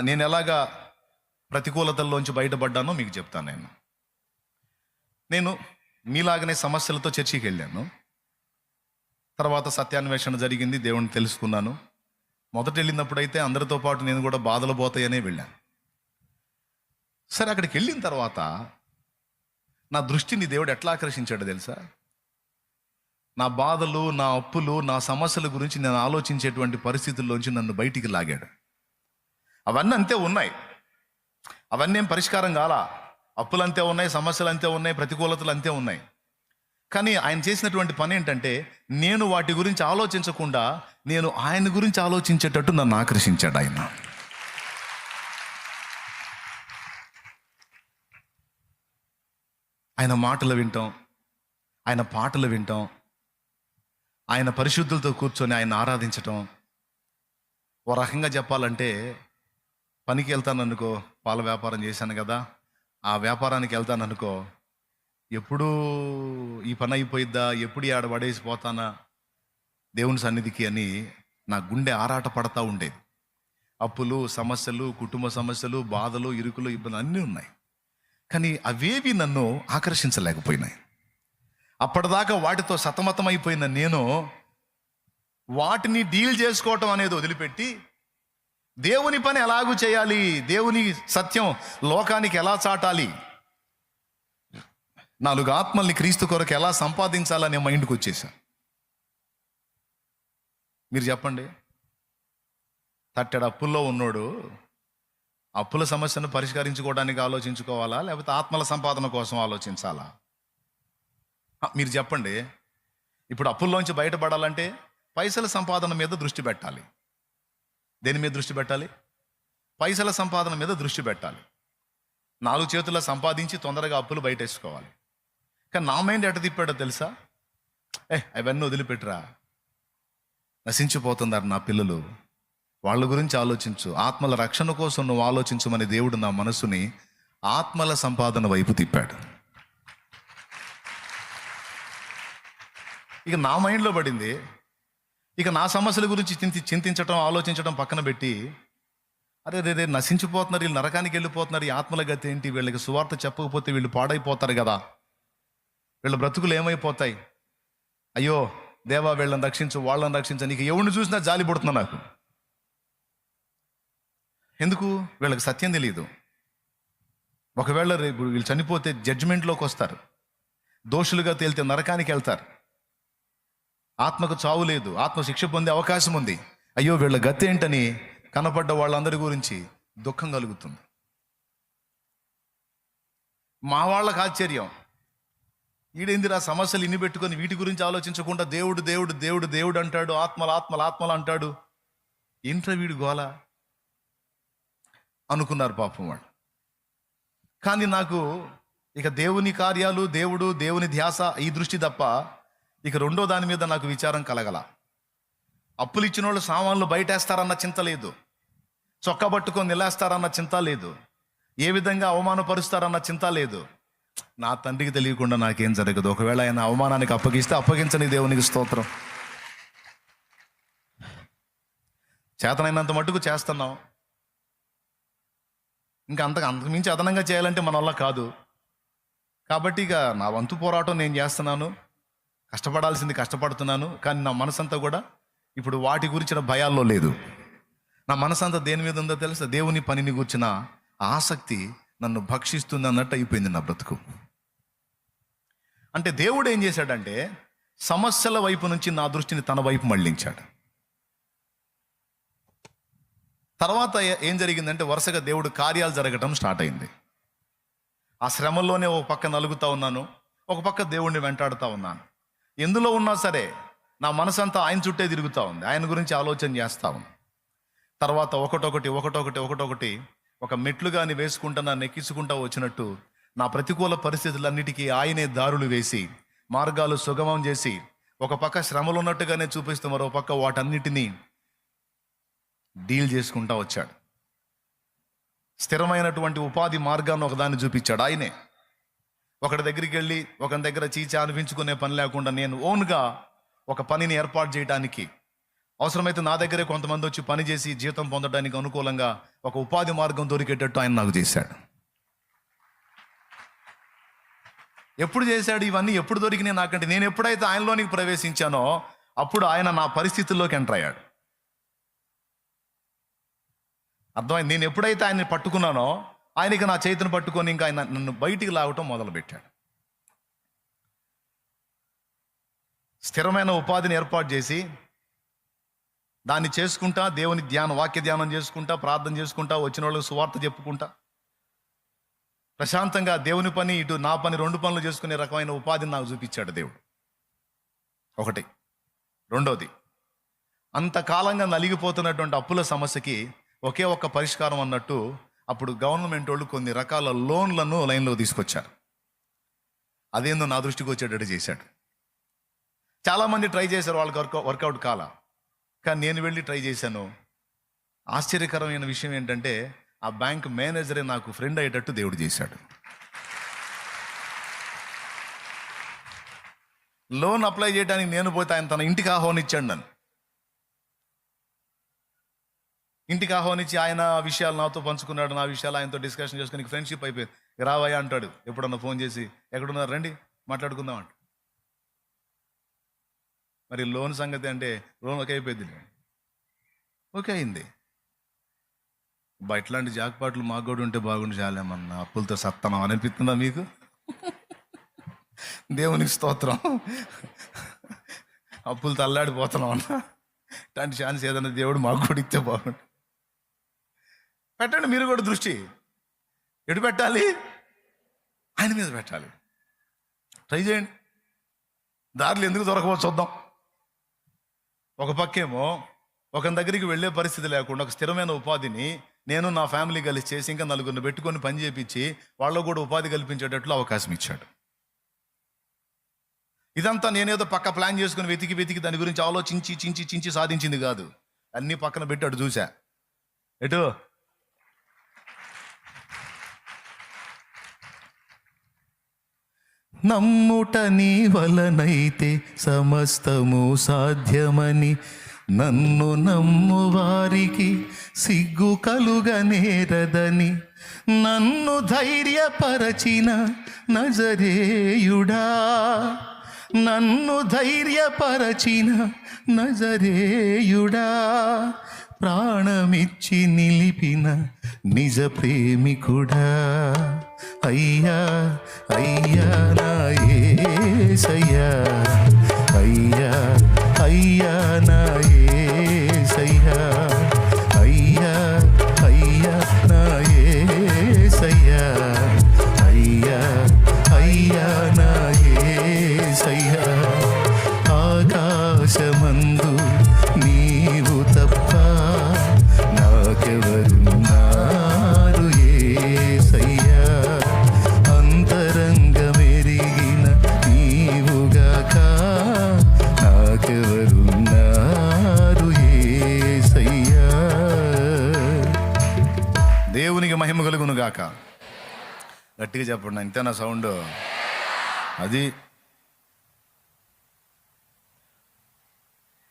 నేను ఎలాగా ప్రతికూలతల్లోంచి బయటపడ్డానో మీకు చెప్తాను నేను. నేను మీలాగనే సమస్యలతో చర్చికి వెళ్ళాను. తర్వాత సత్యాన్వేషణ జరిగింది దేవుణ్ణి తెలుసుకున్నాను. మొదట వెళ్ళినప్పుడైతే అందరితో పాటు నేను కూడా బాధలు పోతాయనే వెళ్ళాను. సరే అక్కడికి వెళ్ళిన తర్వాత నా దృష్టిని దేవుడు ఎట్లా ఆకర్షించాడో తెలుసా? నా బాధలు నా అప్పులు నా సమస్యల గురించి నేను ఆలోచించేటువంటి పరిస్థితుల్లోంచి నన్ను బయటికి లాగాడు. అవన్నీ అంతే ఉన్నాయి. అవన్నీ ఏం పరిష్కారం కాలా. అప్పులంతే ఉన్నాయి సమస్యలు అంతే ఉన్నాయి ప్రతికూలతలు అంతే ఉన్నాయి. కానీ ఆయన చేసినటువంటి పని ఏంటంటే నేను వాటి గురించి ఆలోచించకుండా నేను ఆయన గురించి ఆలోచించేటట్టు నన్ను ఆకర్షించాడు ఆయన. ఆయన మాటలు వింటాం ఆయన పాటలు వింటాం ఆయన పరిశుద్ధులతో కూర్చొని ఆయన ఆరాధించటం. ఓ రకంగా చెప్పాలంటే పనికి వెళ్తాను అనుకో పాల వ్యాపారం చేశాను కదా ఆ వ్యాపారానికి వెళ్తాను అనుకో ఎప్పుడు ఈ పని అయిపోయిద్దా ఎప్పుడు ఆడ పడేసి పోతానా దేవుని సన్నిధికి అని నా గుండె ఆరాట పడతా ఉండేది. అప్పులు సమస్యలు కుటుంబ సమస్యలు బాధలు ఇరుకులు ఇబ్బందులు అన్నీ ఉన్నాయి. కానీ అవేవి నన్ను ఆకర్షించలేకపోయినాయి. అప్పటిదాకా వాటితో సతమతమైపోయిన నేను వాటిని డీల్ చేసుకోవటం అనేది వదిలిపెట్టి దేవుని పని ఎలాగూ చేయాలి? దేవుని సత్యం లోకానికి ఎలా చాటాలి? నాలుగు ఆత్మల్ని క్రీస్తు కొరకు ఎలా సంపాదించాలనే మైండ్కి వచ్చేసా. మీరు చెప్పండి. తట్టెడు అప్పుల్లో ఉన్నోడు అప్పుల సమస్యను పరిష్కరించుకోవడానికి ఆలోచించుకోవాలా? లేకపోతే ఆత్మల సంపాదన కోసం ఆలోచించాలా? మీరు చెప్పండి. ఇప్పుడు అప్పుల్లోంచి బయటపడాలంటే పైసల సంపాదన మీద దృష్టి పెట్టాలి. దేని మీద దృష్టి పెట్టాలి? పైసల సంపాదన మీద దృష్టి పెట్టాలి. నాలుగు చేతుల సంపాదించి తొందరగా అప్పులు బయటేసుకోవాలి. కానీ నా మైండ్ ఎట తిప్పాడో తెలుసా? ఏ అవన్నీ వదిలిపెట్టురా. నశించిపోతున్నారు నా పిల్లలు. వాళ్ళ గురించి ఆలోచించు. ఆత్మల రక్షణ కోసం నువ్వు ఆలోచించమని దేవుడు నా మనసుని ఆత్మల సంపాదన వైపు తిప్పాడు. ఇక నా మైండ్లో పడింది ఇక నా సమస్యల గురించి చింతి చింతించడం ఆలోచించడం పక్కన పెట్టి అరే రే రే నశించిపోతున్నారు వీళ్ళు నరకానికి వెళ్ళిపోతున్నారు ఈ ఆత్మల గతి ఏంటి? వీళ్ళకి సువార్త చెప్పకపోతే వీళ్ళు పాడైపోతారు కదా. వీళ్ళ బ్రతుకులు ఏమైపోతాయి? అయ్యో దేవా వీళ్ళని రక్షించు వాళ్ళని రక్షించు నీకు ఎవరిని చూసినా జాలి పుడుతున్నా నాకు. ఎందుకు? వీళ్ళకి సత్యం తెలియదు ఒకవేళ రేపు వీళ్ళు చనిపోతే జడ్జిమెంట్లోకి వస్తారు. దోషులుగా తేలితే నరకానికి వెళ్తారు. ఆత్మకు చావు లేదు. ఆత్మ శిక్ష పొందే అవకాశం ఉంది. అయ్యో వీళ్ళ గతి ఏంటని కనపడ్డ వాళ్ళందరి గురించి దుఃఖం కలుగుతుంది. మా వాళ్ళకి ఆశ్చర్యం. ఈడేందిరా సమస్యలు ఇన్ని పెట్టుకొని వీటి గురించి ఆలోచించకుండా దేవుడు దేవుడు దేవుడు దేవుడు అంటాడు ఆత్మలు ఆత్మలు ఆత్మలు అంటాడు. ఏంట్రా వీడు గోల? అనుకున్నారు పాపం వాళ్ళు. కానీ నాకు ఇక దేవుని కార్యాలు దేవుడు దేవుని ధ్యాస ఈ దృష్టి తప్ప ఇక రెండో దాని మీద నాకు విచారం కలగల. అప్పులు ఇచ్చిన వాళ్ళు సామాన్లు బయటేస్తారన్న చింత లేదు. చొక్కా పట్టుకొని నిలేస్తారన్న చింత లేదు. ఏ విధంగా అవమానపరుస్తారన్న చింత లేదు. నా తండ్రికి తెలియకుండా నాకేం జరగదు. ఒకవేళ ఆయన అవమానానికి అప్పగిస్తే అప్పగించని దేవునికి స్తోత్రం. చేతనైనంత మటుకు చేస్తున్నాం. ఇంకా అంతగా అంతకు మించి అదనంగా చేయాలంటే మన వల్ల కాదు. కాబట్టి ఇక నా వంతు పోరాటం నేను చేస్తున్నాను. కష్టపడాల్సింది కష్టపడుతున్నాను కానీ నా మనసంతా కూడా ఇప్పుడు వాటి గురించిన భయాల్లో లేదు. నా మనసంతా దేని మీద ఉందో తెలుసా? దేవుని పనిని గురించిన ఆసక్తి నన్ను భక్షిస్తుంది అన్నట్టు అయిపోయింది నా బ్రతుకు. అంటే దేవుడు ఏం చేశాడంటే సమస్యల వైపు నుంచి నా దృష్టిని తన వైపు మళ్ళించాడు. తర్వాత ఏం జరిగిందంటే వరుసగా దేవుడు కార్యాలు జరగటం స్టార్ట్ అయింది. ఆ శ్రమల్లోనే ఒక పక్క నలుగుతా ఉన్నాను ఒక పక్క దేవుణ్ణి వెంటాడుతూ ఉన్నాను. ఎందులో ఉన్నా సరే నా మనసంతా ఆయన చుట్టే తిరుగుతూ ఉంది. ఆయన గురించి ఆలోచన చేస్తా ఉంది. తర్వాత ఒకటొకటి ఒకటొకటి ఒకటొకటి ఒక మెట్లుగాని వేసుకుంటా నన్ను ఎక్కించుకుంటా వచ్చినట్టు నా ప్రతికూల పరిస్థితులన్నిటికీ ఆయనే దారులు వేసి మార్గాలు సుగమం చేసి ఒక పక్క శ్రమలు ఉన్నట్టుగానే చూపిస్తూ మరో పక్క వాటన్నిటినీ డీల్ చేసుకుంటా వచ్చాడు. స్థిరమైనటువంటి ఉపాధి మార్గాన్ని ఒకదాన్ని చూపించాడు ఆయనే. ఒకటి దగ్గరికి వెళ్ళి ఒకరి దగ్గర చీచా అనిపించుకునే పని లేకుండా నేను ఓన్గా ఒక పనిని ఏర్పాటు చేయడానికి అవసరమైతే నా దగ్గరే కొంతమంది వచ్చి పని చేసి జీతం పొందడానికి అనుకూలంగా ఒక ఉపాధి మార్గం దొరికేటట్టు ఆయన నాకు చేశాడు. ఎప్పుడు చేశాడు ఇవన్నీ? ఎప్పుడు దొరికినాయి నాకంటే? నేను ఎప్పుడైతే ఆయనలోనికి ప్రవేశించానో అప్పుడు ఆయన నా పరిస్థితుల్లోకి ఎంటర్ అయ్యాడు. అర్థమైంది? నేను ఎప్పుడైతే ఆయన్ని పట్టుకున్నానో ఆయనకి నా చేతిని పట్టుకొని ఇంకా ఆయన నన్ను బయటికి లాగటం మొదలుపెట్టాడు. స్థిరమైన ఉపాధిని ఏర్పాటు చేసి దాన్ని చేసుకుంటా దేవుని ధ్యానం వాక్య ధ్యానం చేసుకుంటా ప్రార్థన చేసుకుంటా వచ్చిన వాళ్ళకి సువార్త చెప్పుకుంటా. ప్రశాంతంగా దేవుని పని ఇటు నా పని రెండు పనులు చేసుకునే రకమైన ఉపాధిని నాకు చూపించాడు దేవుడు. ఒకటి. రెండోది అంతకాలంగా నలిగిపోతున్నటువంటి అప్పుల సమస్యకి ఒకే ఒక్క పరిష్కారం అన్నట్టు అప్పుడు గవర్నమెంట్ వాళ్ళు కొన్ని రకాల లోన్లను లైన్లో తీసుకొచ్చారు. అదేందో నా దృష్టికి వచ్చేటట్టు చేశాడు. చాలామంది ట్రై చేశారు వాళ్ళకి వర్క్ వర్కౌట్ కాల. కానీ నేను వెళ్ళి ట్రై చేశాను. ఆశ్చర్యకరమైన విషయం ఏంటంటే ఆ బ్యాంక్ మేనేజరే నాకు ఫ్రెండ్ అయ్యేటట్టు దేవుడు చేశాడు. లోన్ అప్లై చేయడానికి నేను పోతే ఆయన తన ఇంటికి ఆహ్వానించాడు నన్ను. ఇంటికి ఆహ్వానించి ఆయన విషయాలు నాతో పంచుకున్నాడు నా విషయాలు ఆయనతో డిస్కషన్ చేసుకుని ఫ్రెండ్షిప్ అయిపోయింది. రావయ్యా అంటాడు ఎప్పుడన్నా ఫోన్ చేసి ఎక్కడున్నారు? రండి మాట్లాడుకుందాం అంట మరి లోన్ సంగతి అంటే లోన్ ఒకే అయిపోయింది. ఓకే అయింది. బా ఇట్లాంటి జాక్పాట్లు మాకు కూడా ఉంటే బాగుండి చాలేమన్నా అప్పులతో సత్తనం అనిపిస్తుందా మీకు? దేవునికి స్తోత్రం. అప్పులతో తల్లాడిపోతున్నాం అన్న. ఇట్లాంటి ఛాన్స్ ఏదైనా దేవుడు మాకు కూడా ఇస్తే బాగుండు. పెట్టండి మీరు కూడా దృష్టి. ఎటు పెట్టాలి? ఆయన మీద పెట్టాలి. ట్రై చేయండి. దారులు ఎందుకు దొరకవో చూద్దాం. ఒక పక్కేమో ఒక దగ్గరికి వెళ్ళే పరిస్థితి లేకుండా ఒక స్థిరమైన ఉపాధిని నేను నా ఫ్యామిలీ కలిసి చేసి ఇంకా నలుగురిని పెట్టుకొని పని చేపించి వాళ్ళకు కూడా ఉపాధి కల్పించేటట్లు అవకాశం ఇచ్చాడు. ఇదంతా నేనేదో పక్క ప్లాన్ చేసుకుని వెతికి వెతికి దాని గురించి ఆలోచించి చించి చించి సాధించింది కాదు. అన్ని పక్కన పెట్టి అటు చూసా. ఎటు? నమ్ముట నీ వలనైతే సమస్తము సాధ్యమని. నన్ను నమ్ము వారికి సిగ్గు కలుగనేరదని నన్ను ధైర్యపరచిన నజరేయుడా. నన్ను ధైర్యపరచిన నజరేయుడా. ప్రాణమిచ్చి నిలిపిన నిజ ప్రేమికుడా. అయ్యా అయ్యా నా యేసయ్యా అయ్యా అయ్యా నాయే. గట్టిగా చెప్పండి ఇంతేనా సౌండ్? అది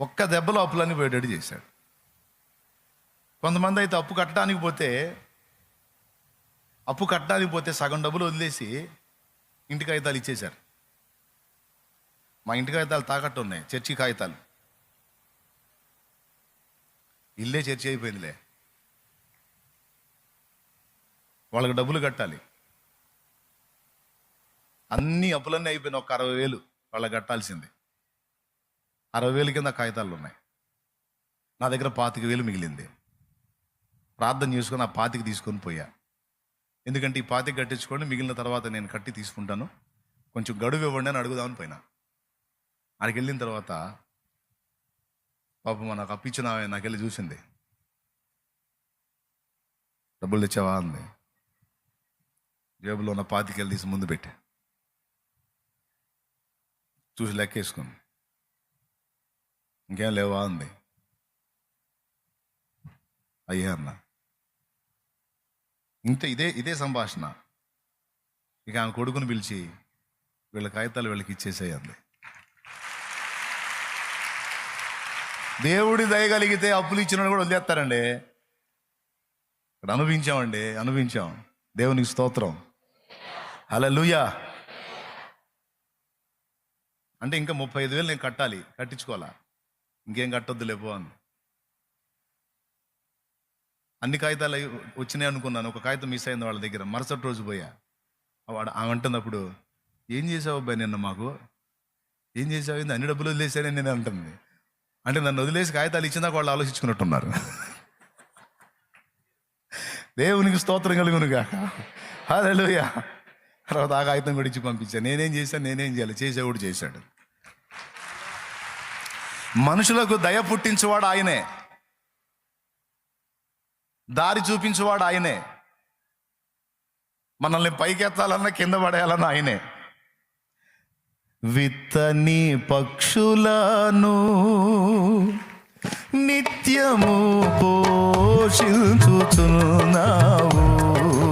ఒక్క దెబ్బలో అప్పులన్నీ పోయేటట్టు చేశాడు. కొంతమంది అయితే అప్పు కట్టడానికి పోతే అప్పు కట్టడానికి పోతే సగం డబ్బులు వదిలేసి ఇంటి కాగితాలు ఇచ్చేశారు. మా ఇంటి కాగితాలు తాకట్టు ఉన్నాయి చర్చి కాగితాలు. ఇల్లే చర్చి అయిపోయిందిలే. వాళ్ళకి డబ్బులు కట్టాలి. అన్ని అప్పులన్నీ అయిపోయినాయి. ఒక అరవై వేలు వాళ్ళకి కట్టాల్సింది. అరవై వేలు కింద కాగితాలు ఉన్నాయి. నా దగ్గర పాతిక వేలు మిగిలింది. ప్రార్థన చేసుకొని ఆ పాతికి తీసుకొని పోయా. ఎందుకంటే ఈ పాతికి కట్టించుకొని మిగిలిన తర్వాత నేను కట్టి తీసుకుంటాను. కొంచెం గడువు ఇవ్వండి అని అడుగుదామని పోయినా. అక్కడికి వెళ్ళిన తర్వాత పాపం నాకు అప్పించిన ఆమె నాకు వెళ్ళి చూసింది. డబ్బులు తెచ్చావా అంది. జేబులో ఉన్న పాతికెళ్ళి తీసి ముందు పెట్టా. చూసి లెక్కేసుకుంది. ఇంకేం లేవా అంది అయ్యా అన్న. ఇంత ఇదే ఇదే సంభాషణ. ఇక ఆమె కొడుకుని పిలిచి వీళ్ళ కాగితాలు వీళ్ళకి ఇచ్చేసేయండి దేవుడి దయగలిగితే అప్పులు ఇచ్చిన కూడా వదిలేస్తారండి. ఇక్కడ అనుభవించామండి అనుభవించాం. దేవునికి స్తోత్రం. అలా అంటే ఇంకా ముప్పై ఐదు వేలు నేను కట్టాలి కట్టించుకోవాలా? ఇంకేం కట్టొద్దు లేపో అని అన్ని కాగితాలు వచ్చినాయి అనుకున్నాను ఒక కాగితం మిస్ అయింది వాళ్ళ దగ్గర మరుసటి రోజు పోయా. వాడు ఆమె అంటున్నప్పుడు ఏం చేసావు అబ్బాయి నిన్న మాకు? ఏం చేసావు? ఏంది అన్ని డబ్బులు వదిలేసానే నేను అంటుంది. అంటే నన్ను వదిలేసి కాగితాలు ఇచ్చినాక వాళ్ళు ఆలోచించుకున్నట్టున్నారు. దేవునికి స్తోత్రం కలుగునుగా హలోయా తర్వాత ఆ కాగితం కూడా పంపించాను నేనేం చేశాను? నేనేం చేయాలి? చేసేవాడు చేశాడు. మనుషులకు దయ పుట్టించేవాడు ఆయనే. దారి చూపించేవాడు ఆయనే. మనల్ని పైకెత్తాలన్నా కింద పడేయాలన్నా ఆయనే. విత్తని పక్షులను నిత్యము పోషించుచున్నావు.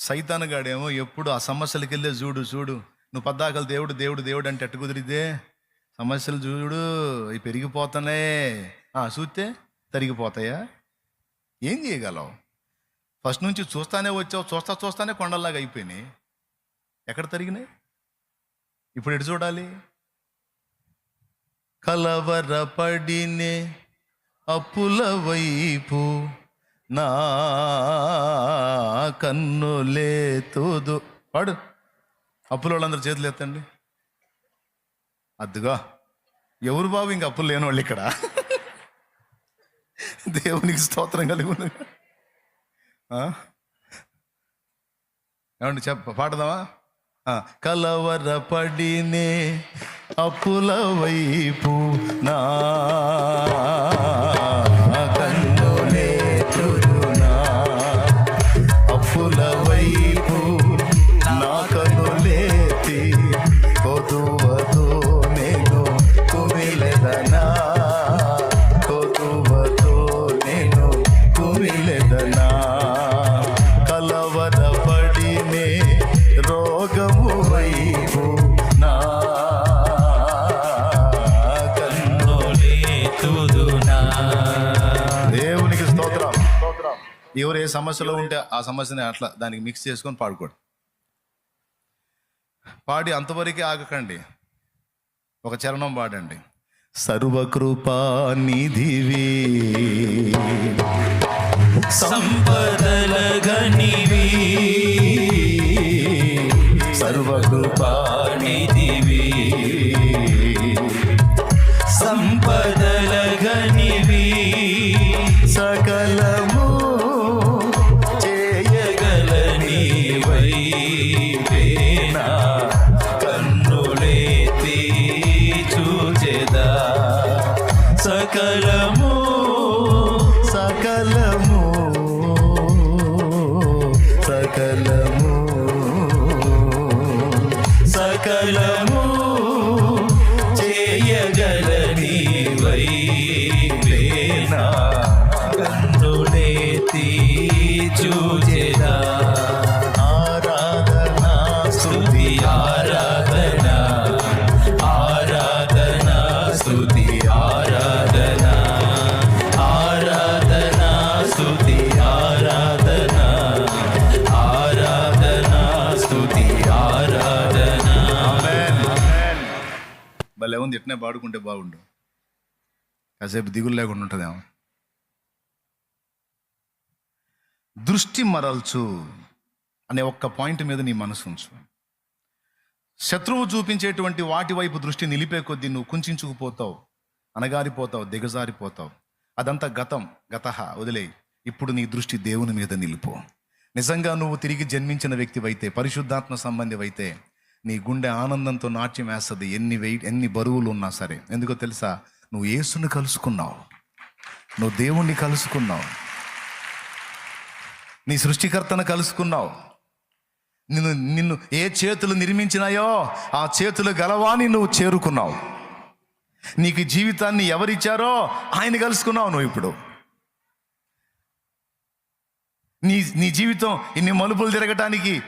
సైతానగాడేమో ఎప్పుడు ఆ సమస్యలకి వెళ్ళే చూడు చూడు. నువ్వు పద్దాకలు దేవుడు దేవుడు దేవుడు అంటే ఎట్టు కుదిరితే సమస్యలు చూడు అవి పెరిగిపోతానే. చూస్తే తరిగిపోతాయా? ఏం చేయగలవు? ఫస్ట్ నుంచి చూస్తానే వచ్చావు చూస్తా చూస్తానే కొండల్లాగా అయిపోయినాయి. ఎక్కడ తరిగినాయి? ఇప్పుడు ఎటు చూడాలి? కలవరపడినే అప్పుల వైపు నా కన్నులే తూదు పాడు. అప్పుల వాళ్ళందరూ చేతులు ఎత్తండి. అద్దుగా. ఎవరు బాబు ఇంక అప్పులు లేని వాళ్ళు ఇక్కడ? దేవునికి స్తోత్రం కలిగి ఉంది ఏమండి చెప్ప పాడదామా? కలవరపడినే అప్పుల వైపు నా ఎవరు ఏ సమస్యలో ఉంటే ఆ సమస్యని అట్లా దానికి మిక్స్ చేసుకొని పాడుకోండి. పాడి అంతవరకే ఆగకండి. ఒక చరణం పాడండి. సర్వకృపా నిధివి సంపదల గనివి సర్వకృపా నిధివి సంపదల గనివి భలే పాడుకుంటే బాగుండు. కాసేపు దిగులు లేకుండా ఉంటుందేమో. దృష్టి మరల్చు అనే ఒక్క పాయింట్ మీద నీ మనసు ఉంచు. శత్రువు చూపించేటువంటి వాటి వైపు దృష్టి నిలిపే కొద్దీ నువ్వు కుంచుకుపోతావు అనగారిపోతావు దిగజారిపోతావు. అదంతా గతం గతహ వదిలేయి. ఇప్పుడు నీ దృష్టి దేవుని మీద నిలుపు. నిజంగా నువ్వు తిరిగి జన్మించిన వ్యక్తివైతే పరిశుద్ధాత్మ సంబంధివైతే నీ గుండె ఆనందంతో నాట్యం వేస్తుంది. ఎన్ని వెయిట్ ఎన్ని బరువులు ఉన్నా సరే. ఎందుకో తెలుసా? నువ్వు యేసుని కలుసుకున్నావు. నువ్వు దేవుణ్ణి కలుసుకున్నావు. నీ సృష్టికర్తను కలుసుకున్నావు. నిన్ను నిన్ను ఏ చేతులు నిర్మించినాయో ఆ చేతులు గలవాని నువ్వు చేరుకున్నావు. నీకు జీవితాన్ని ఎవరిచ్చారో ఆయన కలుసుకున్నావు నువ్వు ఇప్పుడు. నీ నీ జీవితం ఇన్ని మలుపులు తిరగటానికి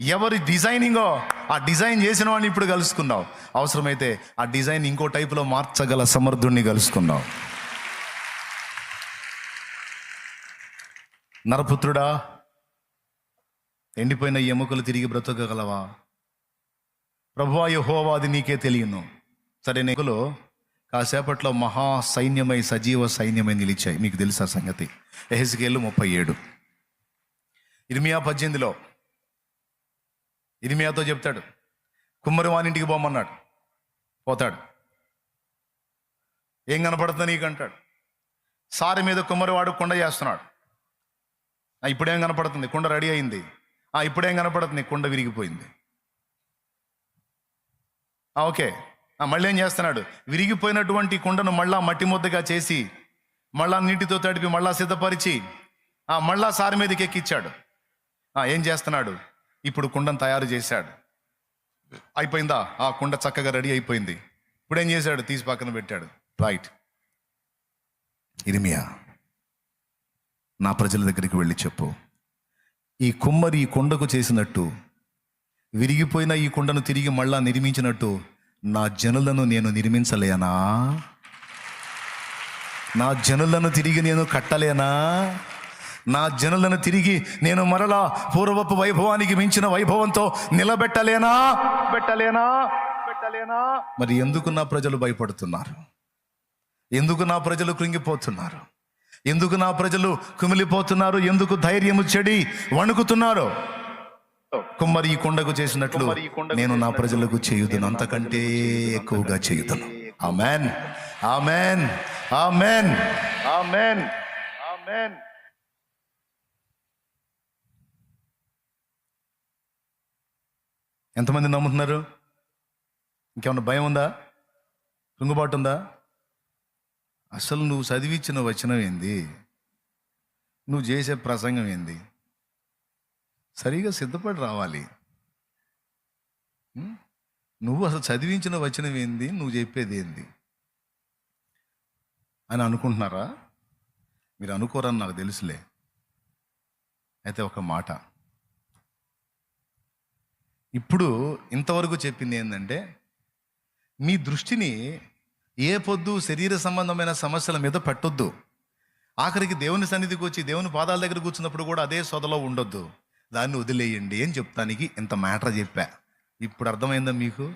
ఎవరి డిజైనింగో ఆ డిజైన్ చేసిన వాడిని ఇప్పుడు కలుసుకున్నావు అవసరమైతే ఆ డిజైన్ ఇంకో టైపులో మార్చగల సమర్థుణ్ణి కలుసుకున్నావు నరపుత్రుడా ఎండిపోయిన ఎముకలు తిరిగి బ్రతకగలవా? ప్రభువా యెహోవా అది నీకే తెలియను. సరే నెగులు కాసేపట్లో మహా సైన్యమై సజీవ సైన్యమై నిలిచాయి. మీకు తెలుసా సంగతి. ఎహెస్కేళ్ళు ముప్పై ఏడు. ఇర్మియా పద్దెనిమిదిలో ఇర్మియాతో చెప్తాడు. కుమ్మరి వానింటికి పోమన్నాడు. పోతాడు. ఏం కనపడుతుంది నీకు అంటాడు సారి మీద కుమ్మరివాడు కుండ చేస్తున్నాడు. ఆ, ఇప్పుడేం కనపడుతుంది? కుండ రెడీ అయింది. ఆ, ఇప్పుడేం కనపడుతుంది? కుండ విరిగిపోయింది. ఆ, ఓకే. ఆ, మళ్ళీ ఏం చేస్తున్నాడు? విరిగిపోయినటువంటి కుండను మళ్ళా మట్టి ముద్దగా చేసి మళ్ళా నీటితో తడిపి మళ్ళా సిద్ధపరిచి ఆ, మళ్ళా సారి మీదకి ఎక్కిచ్చాడు. ఆ, ఏం చేస్తున్నాడు? ఇప్పుడు కుండను తయారు చేశాడు. అయిపోయిందా? ఆ కుండ చక్కగా రెడీ అయిపోయింది. ఇప్పుడు ఏం చేశాడు? తీసి పక్కన పెట్టాడు. రైట్. ఇరిమియా నా ప్రజల దగ్గరికి వెళ్ళి చెప్పు. ఈ కుమ్మరి ఈ కుండకు చేసినట్టు విరిగిపోయిన ఈ కుండను తిరిగి మళ్ళా నిర్మించినట్టు నా జనులను నేను నిర్మించలేనా? నా జనులను తిరిగి నేను కట్టలేనా? నా జనులను తిరిగి నేను మరలా పూర్వపు వైభవానికి మించిన వైభవంతో నిలబెట్టలేనా? పెట్టలేనా పెట్టలేనా మరి ఎందుకు నా ప్రజలు భయపడుతున్నారు? ఎందుకు నా ప్రజలు కృంగిపోతున్నారు? ఎందుకు నా ప్రజలు కుమిలిపోతున్నారు? ఎందుకు ధైర్యము చెడి వణుకుతున్నారు? కుమ్మరి ఈ కొండకు చేసినట్లు నేను నా ప్రజలకు చేయుదును. అంతకంటే ఎక్కువగా చేయుదును. Amen. Amen. Amen. Amen. Amen. ఎంతమంది నమ్ముతున్నారు? ఇంకేమన్నా భయం ఉందా? కృంగుబాటు ఉందా? అసలు నువ్వు చదివించిన వచనం ఏంది? నువ్వు చేసే ప్రసంగం ఏంది? సరిగా సిద్ధపడి రావాలి. నువ్వు అసలు చదివించిన వచనం ఏంది? నువ్వు చెప్పేది ఏంది? అని అనుకుంటున్నారా? మీరు అనుకోరని నాకు తెలుసులే. అయితే ఒక మాట. ఇప్పుడు ఇంతవరకు చెప్పింది ఏంటంటే మీ దృష్టిని ఏ పొద్దు శరీర సంబంధమైన సమస్యల మీద పెట్టొద్దు. ఆఖరికి దేవుని సన్నిధికి వచ్చి దేవుని పాదాల దగ్గర కూర్చున్నప్పుడు కూడా అదే సొదలో ఉండొద్దు. దాన్ని వదిలేయండి అని చెప్తానికి ఇంత మ్యాటర్ చెప్పా. ఇప్పుడు అర్థమైందా మీకు?